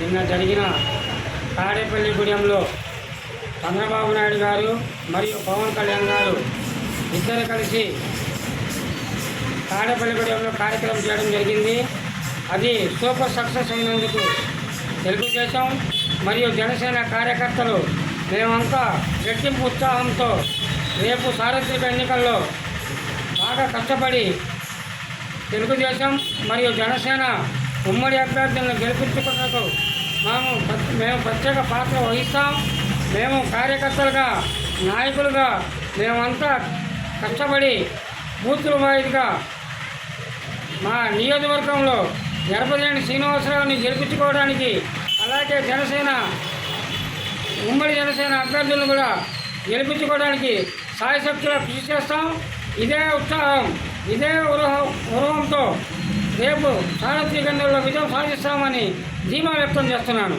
నిన్న జరిగిన తాడేపల్లి గుడెంలో చంద్రబాబు నాయుడు గారు మరియు పవన్ కళ్యాణ్ గారు ఇద్దరు కలిసి తాడేపల్లిగూడెంలో కార్యక్రమం చేయడం జరిగింది. అది సూపర్ సక్సెస్ అయినందుకు తెలుగుదేశం మరియు జనసేన కార్యకర్తలు మేమంతా రెట్టింపు ఉత్సాహంతో రేపు సార్వత్రిక ఎన్నికల్లో బాగా కష్టపడి తెలుగుదేశం మరియు జనసేన ఉమ్మడి అభ్యర్థులను గెలిపించుకున్నట్టు మేము ప్రత్యేక పాత్ర వహిస్తాం. మేము కార్యకర్తలుగా నాయకులుగా మేమంతా కష్టపడి బూతులు వాయిదిగా మా నియోజకవర్గంలో జరపలేని శ్రీనివాసరావుని గెలిపించుకోవడానికి అలాగే జనసేన ఉమ్మడి జనసేన అభ్యర్థులను కూడా గెలిపించుకోవడానికి సాయశక్తిగా కృషి చేస్తాం. ఇదే ఉత్సాహం ఇదే ఉరహ ఉరవంతో రేపు సారథ్య కేంద్రంలో విజయం సాధిస్తామని ధీమా వ్యక్తం చేస్తున్నాను.